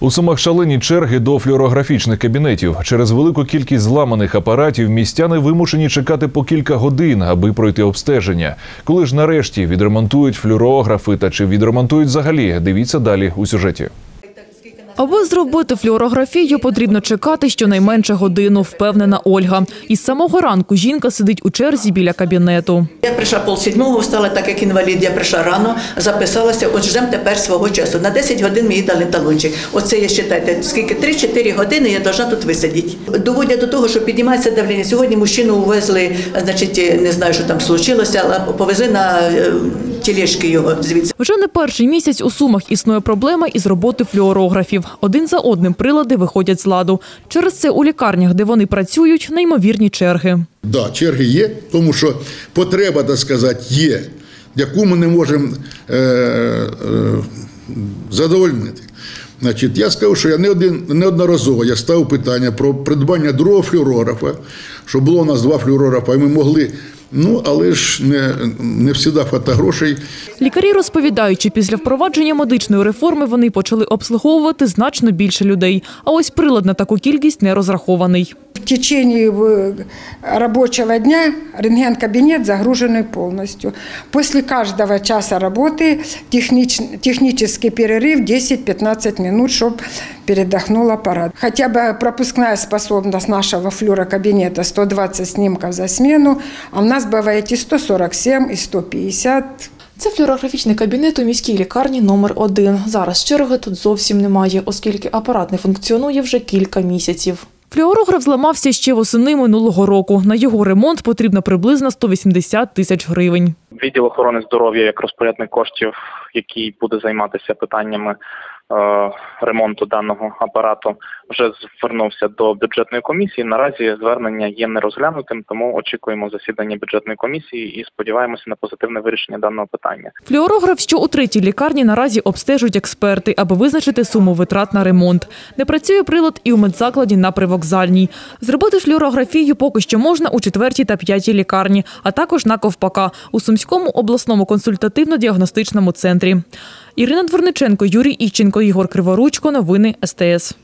У Сумах шалені черги до флюорографічних кабінетів. Через велику кількість зламаних апаратів містяни вимушені чекати по кілька годин, аби пройти обстеження. Коли ж нарешті відремонтують флюорографи та чи відремонтують взагалі, дивіться далі у сюжеті. Аби зробити флюорографію, потрібно чекати щонайменше годину, впевнена Ольга. Із самого ранку жінка сидить у черзі біля кабінету. Я прийшла пол сідьмого, встала так як інвалід, я прийшла рано, записалася, от ждемо тепер свого часу. На 10 годин мені дали талончик. Оце я вважайте, скільки 3-4 години я должна тут висидіти. Доводять до того, що піднімається давлення. Сьогодні мужчину увезли, значить, не знаю, що там случилося, але повезли на тележки його звідси. Вже не перший місяць у Сумах існує проблема із роботи флюорографів. Один за одним прилади виходять з ладу. Через це у лікарнях, де вони працюють, неймовірні черги. Да, черги є, тому що потреба, так сказати, є, яку ми не можемо е, е, задовольнити. Значить, я скажу, що я не один, неодноразово я ставив питання про придбання другого флюорографа, щоб було у нас два флюорографа, і ми могли. Ну, але ж не, не всіда фата грошей. Лікарі розповідають, що після впровадження медичної реформи вони почали обслуговувати значно більше людей. А ось прилад на таку кількість не розрахований В течение э, рабочего дня рентген-кабинет загруженный полностью. После каждого часа работы технич, технический перерыв 10-15 минут, чтобы передохнул аппарат. Хотя бы пропускная способность нашего флюорокабинета 120 снимков за смену, а у нас бывает и 147, и 150. Це флюорографічний кабінет у міській лікарні номер 1 Зараз черги тут зовсім немає, оскільки апарат не функціонує вже кілька місяців. Флюорограф зламався ще восени минулого року. На його ремонт потрібно приблизно 180 тисяч гривень. Відділ охорони здоров'я як розпорядник коштів, який буде займатися питаннями е, ремонту даного апарату, вже звернувся до бюджетної комісії. Наразі звернення є нерозглянутим, тому очікуємо засідання бюджетної комісії і сподіваємося на позитивне вирішення даного питання. Флюорограф, що у третій лікарні наразі обстежують експерти, аби визначити суму витрат на ремонт. Не працює прилад і у медзакладі на привокзальній. Зробити флюорографію поки що можна у четвертій та п'ятій лікарні, а також на Ковпака у Сумському обласному консультативно-діагностичному Ірина Дворниченко, Юрій Іщенко, Ігор Криворучко. Новини СТС.